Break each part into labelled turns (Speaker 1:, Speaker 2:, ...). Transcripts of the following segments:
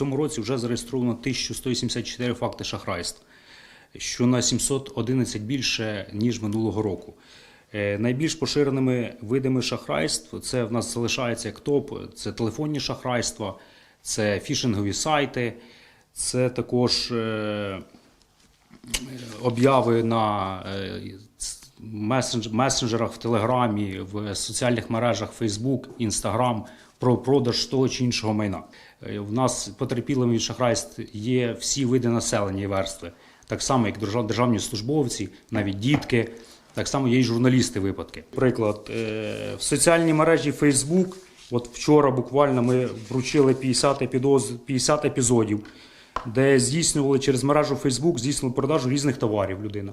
Speaker 1: цьому році вже зареєстровано 1174 факти шахрайств, що на 711 більше, ніж минулого року. Е, Найбільш поширеними видами шахрайств це в нас залишається як топ, це телефонні шахрайства, це фішингові сайти, це також е, обяви на е, месенджерах в Телеграмі, в соціальних мережах Facebook, Instagram про продаж того чи іншого майна. Е, В нас потерпілими від шахрайств є всі види населення і верстви, так само як держав- державні службовці, навіть дітки. Так само є й журналісти випадки. Приклад, е, в соціальній мережі Facebook, от вчора буквально ми вручили 50, епідоз, 50 епізодів, де здійснювали через мережу Facebook, здійснювали продажу різних товарів людина.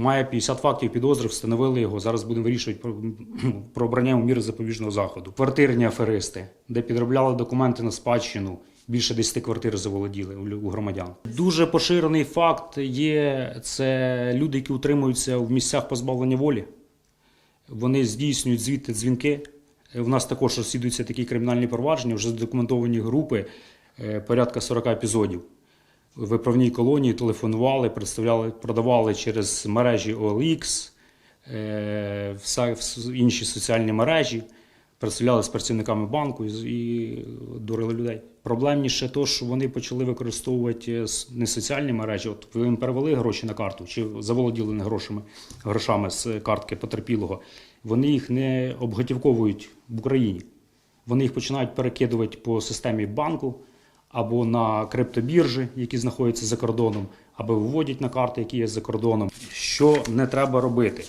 Speaker 1: Має 50 фактів підозри, встановили його. Зараз будемо вирішувати про, про обрання йому міри запобіжного заходу. Квартирні аферисти, де підробляли документи на спадщину. Більше 10 квартир заволоділи у громадян. Дуже поширений факт є це люди, які утримуються в місцях позбавлення волі. Вони здійснюють звідти дзвінки. В нас також розслідуються такі кримінальні провадження, вже задокументовані групи, е, порядка 40 епізодів. Виправній колонії телефонували, представляли, продавали через мережі OLX, е, інші соціальні мережі, представляли з працівниками банку і, дурили людей. Проблемніше то, що вони почали використовувати е, не соціальні мережі. От ви їм перевели гроші на карту чи заволоділи не грошами, грошами з картки потерпілого. Вони їх не обготівковують в Україні. Вони їх починають перекидувати по системі банку або на криптобіржі, які знаходяться за кордоном, або виводять на карти, які є за кордоном. Що не треба робити?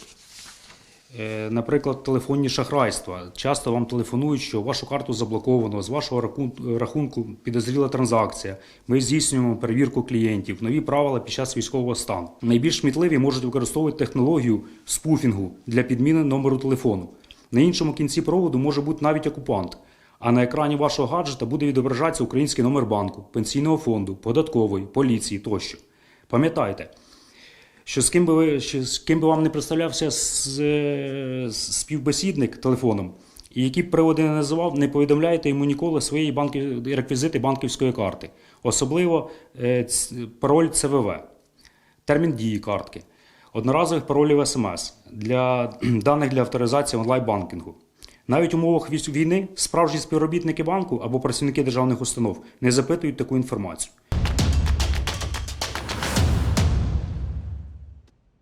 Speaker 1: Е, Наприклад, телефонні шахрайства. Часто вам телефонують, що вашу карту заблоковано, з вашого рахунку підозріла транзакція. Ми здійснюємо перевірку клієнтів, нові правила під час військового стану. Найбільш смітливі можуть використовувати технологію спуфінгу для підміни номеру телефону. На іншому кінці проводу може бути навіть окупант. А на екрані вашого гаджета буде відображатися український номер банку, пенсійного фонду, податкової, поліції тощо. Пам'ятайте, що з ким би ви що з ким би вам не представлявся е, співбесідник телефоном, і які б приводи не називав, не повідомляйте йому ніколи свої банки, реквізити банківської карти, особливо е, пароль ЦВВ, термін дії картки, одноразових паролів СМС для даних для авторизації онлайн-банкінгу. Навіть у умовах війни справжні співробітники банку або працівники державних установ не запитують таку інформацію.